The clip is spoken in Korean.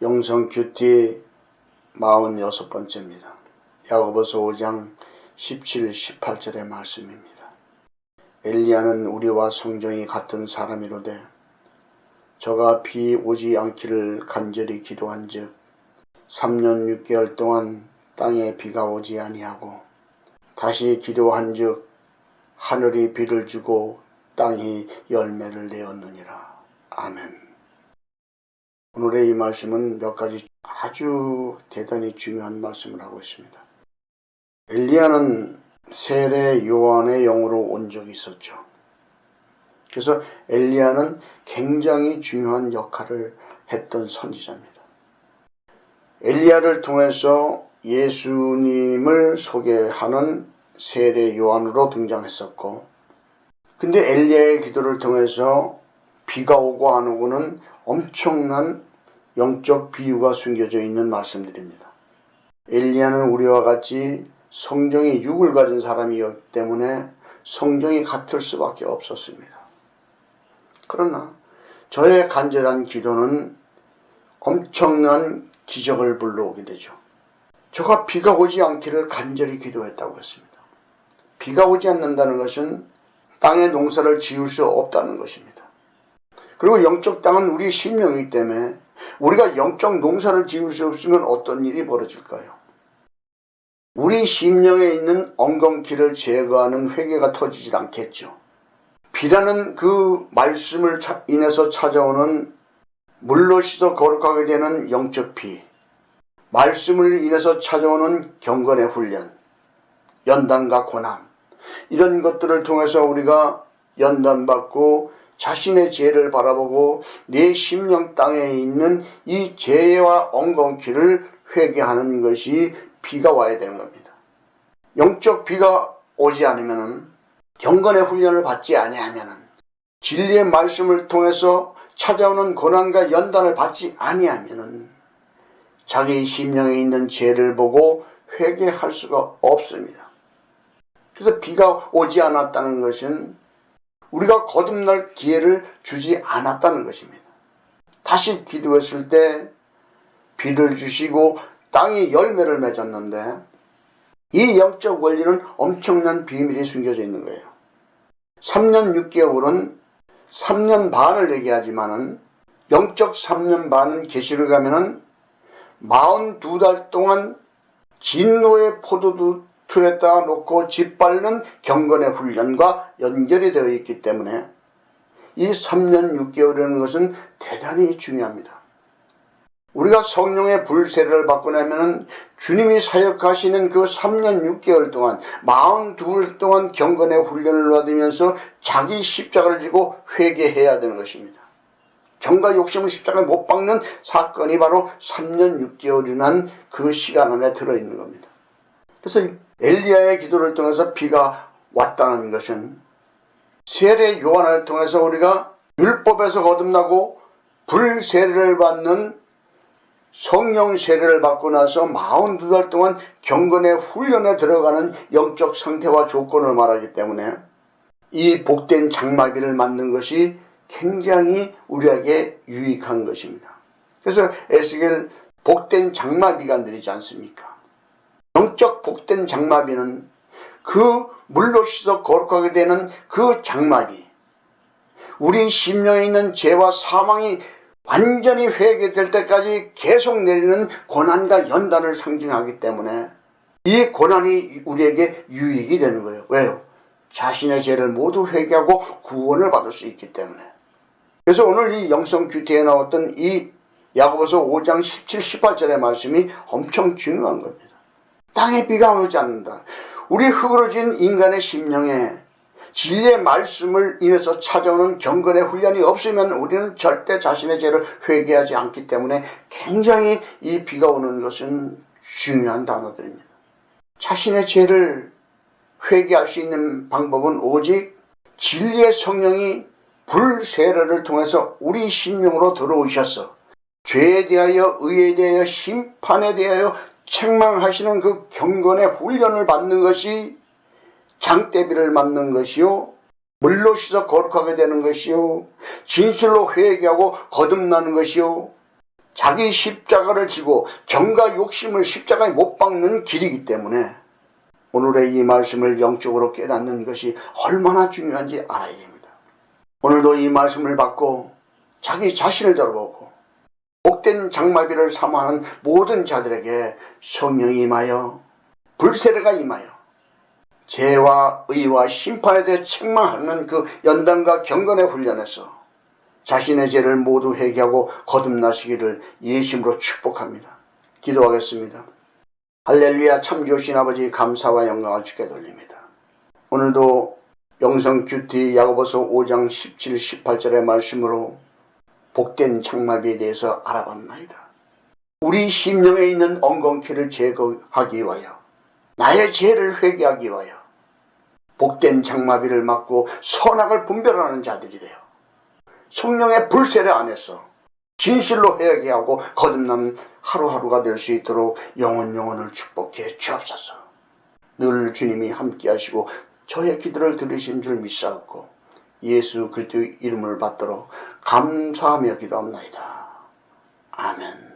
영성 큐티 46번째입니다. 야고보서 5장 17, 18절의 말씀입니다. 엘리야는 우리와 성정이 같은 사람이로되 저가 비 오지 않기를 간절히 기도한 즉 3년 6개월 동안 땅에 비가 오지 아니하고 다시 기도한 즉 하늘이 비를 주고 땅이 열매를 내었느니라. 아멘. 오늘의 이 말씀은 몇 가지 아주 대단히 중요한 말씀을 하고 있습니다. 엘리야는 세례 요한의 영으로 온 적이 있었죠. 그래서 엘리야는 굉장히 중요한 역할을 했던 선지자입니다. 엘리야를 통해서 예수님을 소개하는 세례 요한으로 등장했었고, 근데 엘리야의 기도를 통해서 비가 오고 안 오고는 엄청난 영적 비유가 숨겨져 있는 말씀들입니다. 엘리야는 우리와 같이 성정이 육을 가진 사람이었기 때문에 성정이 같을 수밖에 없었습니다. 그러나 저의 간절한 기도는 엄청난 기적을 불러오게 되죠. 저가 비가 오지 않기를 간절히 기도했다고 했습니다. 비가 오지 않는다는 것은 땅에 농사를 지을 수 없다는 것입니다. 그리고 영적 땅은 우리 심령이기 때문에 우리가 영적 농사를 지을 수 없으면 어떤 일이 벌어질까요? 우리 심령에 있는 엉겅퀴를 제거하는 회개가 터지질 않겠죠. 비라는 그 말씀을 인해서 찾아오는 물로 씻어 거룩하게 되는 영적 비, 말씀을 인해서 찾아오는 경건의 훈련, 연단과 고난, 이런 것들을 통해서 우리가 연단받고 자신의 죄를 바라보고 내 심령 땅에 있는 이 죄와 엉겅퀴를 회개하는 것이 비가 와야 되는 겁니다. 영적 비가 오지 않으면 경건의 훈련을 받지 아니하면 진리의 말씀을 통해서 찾아오는 고난과 연단을 받지 아니하면 자기 심령에 있는 죄를 보고 회개할 수가 없습니다. 그래서 비가 오지 않았다는 것은 우리가 거듭날 기회를 주지 않았다는 것입니다. 다시 기도했을 때 비를 주시고 땅이 열매를 맺었는데 이 영적 원리는 엄청난 비밀이 숨겨져 있는 거예요. 3년 6개월은 3년 반을 얘기하지만은 영적 3년 반은 계시를 가면은 42달 동안 진노의 포도주 틀에다가 놓고 짓밟는 경건의 훈련과 연결이 되어 있기 때문에 이 3년 6개월이라는 것은 대단히 중요합니다. 우리가 성령의 불세를 받고 나면은 주님이 사역하시는 그 3년 6개월 동안 42일 동안 경건의 훈련을 받으면서 자기 십자가를 지고 회개해야 되는 것입니다. 정과 욕심을 십자가에 못 박는 사건이 바로 3년 6개월이란 그 시간 안에 들어있는 겁니다. 그래서 엘리야의 기도를 통해서 비가 왔다는 것은 세례 요한을 통해서 우리가 율법에서 거듭나고 불세례를 받는 성령 세례를 받고 나서 42달 동안 경건의 훈련에 들어가는 영적 상태와 조건을 말하기 때문에 이 복된 장마비를 맞는 것이 굉장히 우리에게 유익한 것입니다. 그래서 에스겔 복된 장마비가 느리지 않습니까? 영적 복된 장마비는 그 물로 씻어 거룩하게 되는 그 장마비, 우리 심령에 있는 죄와 사망이 완전히 회개될 때까지 계속 내리는 고난과 연단을 상징하기 때문에 이 고난이 우리에게 유익이 되는 거예요. 왜요? 자신의 죄를 모두 회개하고 구원을 받을 수 있기 때문에. 그래서 오늘 이 영성 큐티에 나왔던 이 야고보서 5장 17, 18절의 말씀이 엄청 중요한 겁니다. 땅에 비가 오지 않는다. 우리 흙으로진 인간의 심령에 진리의 말씀을 인해서 찾아오는 경건의 훈련이 없으면 우리는 절대 자신의 죄를 회개하지 않기 때문에 굉장히 이 비가 오는 것은 중요한 단어들입니다. 자신의 죄를 회개할 수 있는 방법은 오직 진리의 성령이 불세례를 통해서 우리 심령으로 들어오셔서 죄에 대하여 의에 대하여 심판에 대하여 책망하시는 그 경건의 훈련을 받는 것이 장대비를 맞는 것이요. 물로 씻어 거룩하게 되는 것이요. 진실로 회개하고 거듭나는 것이요. 자기 십자가를 지고 정과 욕심을 십자가에 못 박는 길이기 때문에 오늘의 이 말씀을 영적으로 깨닫는 것이 얼마나 중요한지 알아야 됩니다. 오늘도 이 말씀을 받고 자기 자신을 돌아보고 복된 장마비를 사모하는 모든 자들에게 성령이 임하여 불세례가 임하여 죄와 의와 심판에 대해 책망하는 그 연단과 경건의 훈련에서 자신의 죄를 모두 회개하고 거듭나시기를 예심으로 축복합니다. 기도하겠습니다. 할렐루야 참 좋으신 아버지 감사와 영광을 주께 돌립니다. 오늘도 영성 큐티 야고보서 5장 17, 18절의 말씀으로 복된 장마비에 대해서 알아봤나이다. 우리 심령에 있는 엉겅퀴를 제거하기 위하여 나의 죄를 회개하기 위하여 복된 장마비를 맞고 선악을 분별하는 자들이 되어 성령의 불세례 안에서 진실로 회개하고 거듭남 하루하루가 될 수 있도록 영원 영원을 축복해 주옵소서. 늘 주님이 함께 하시고 저의 기도를 들으신 줄 믿사옵고 예수 그리스도의 이름을 받들어 감사하며 기도합나이다. 아멘.